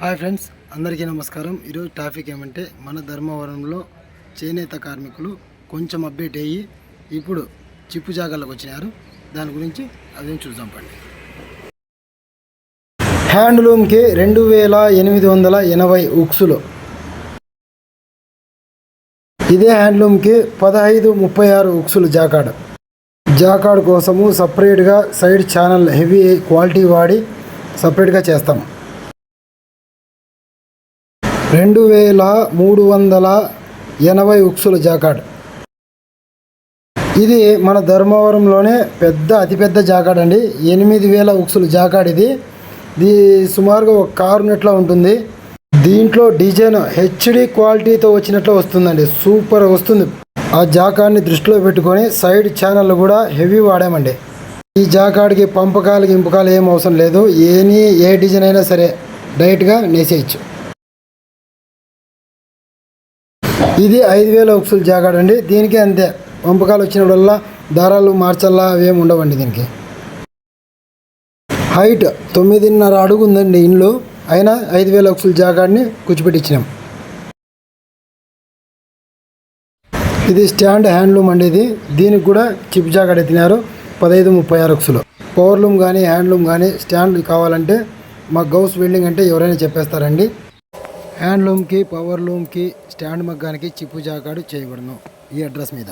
Hi friends అందరికీ నమస్కారం. ఈరోజు టాపిక్ ఏమంటే మన ధర్మవరంలో చేనేత కార్మికులు కొంచెం అప్డేట్ అయ్యి ఇప్పుడు చిప్పు జాగాలకు వచ్చినారు. దాని గురించి అదేం చూద్దాం పండి. హ్యాండ్లూమ్కి రెండు వేల ఎనిమిది వందల ఎనభై ఉక్సులు. ఇదే హ్యాండ్లూమ్కి పదహైదు ముప్పై ఆరు ఉక్సులు జాకాడ్. జాకాడ్ కోసము సపరేట్గా సైడ్ ఛానల్ హెవీ క్వాలిటీ వాడి సపరేట్గా చేస్తాం. రెండు వేల మూడు వందల ఎనభై ఉక్సుల జాకాడ్. ఇది మన ధర్మవరంలోనే పెద్ద అతిపెద్ద జాకాడ్ అండి. ఎనిమిది వేల ఉక్సుల జాకాడ్ ఇది. ఇది సుమారుగా ఒక కారు నెట్లో ఉంటుంది. దీంట్లో డిజైన్ హెచ్డి క్వాలిటీతో వచ్చినట్లు వస్తుందండి. సూపర్ వస్తుంది. ఆ జాకాడ్ని దృష్టిలో పెట్టుకొని సైడ్ ఛానల్ కూడా హెవీ వాడామండి. ఈ జాకాడ్కి పంపకాలకి గింపకాలు ఏం అవసరం లేదు. ఏని ఏ డిజైన్ అయినా సరే డైరెక్ట్గా నేసేయచ్చు. ఇది ఐదు వేల ఉక్సులు జాగాడ్ అండి దీనికి అంతే. పంపకాలు వచ్చినప్పుడల్లా దారాలు మార్చల్లా అవేమి ఉండవండి దీనికి. హైట్ తొమ్మిదిన్నర అడుగు ఉందండి ఇండ్లు. అయినా ఐదు వేల ఉక్సులు జాగాడ్ని కూర్చిపెట్టించినాం ఇది స్టాండ్ హ్యాండ్లూమ్ అండి ఇది. దీనికి కూడా చిప్ జాకెట్ ఎత్తినారు పదహైదు ముప్పై ఆరు ఉక్సులు పవర్లూమ్ కానీ హ్యాండ్లూమ్ కానీ స్టాండ్ కావాలంటే మా గౌస్ వెల్డింగ్ అంటే ఎవరైనా చెప్పేస్తారండి. హ్యాండ్లూమ్కి పవర్లూమ్కి స్టాండ్ మగ్గానికి చిప్పు జాకాడు చేయబడను. ఈ అడ్రస్ మీద.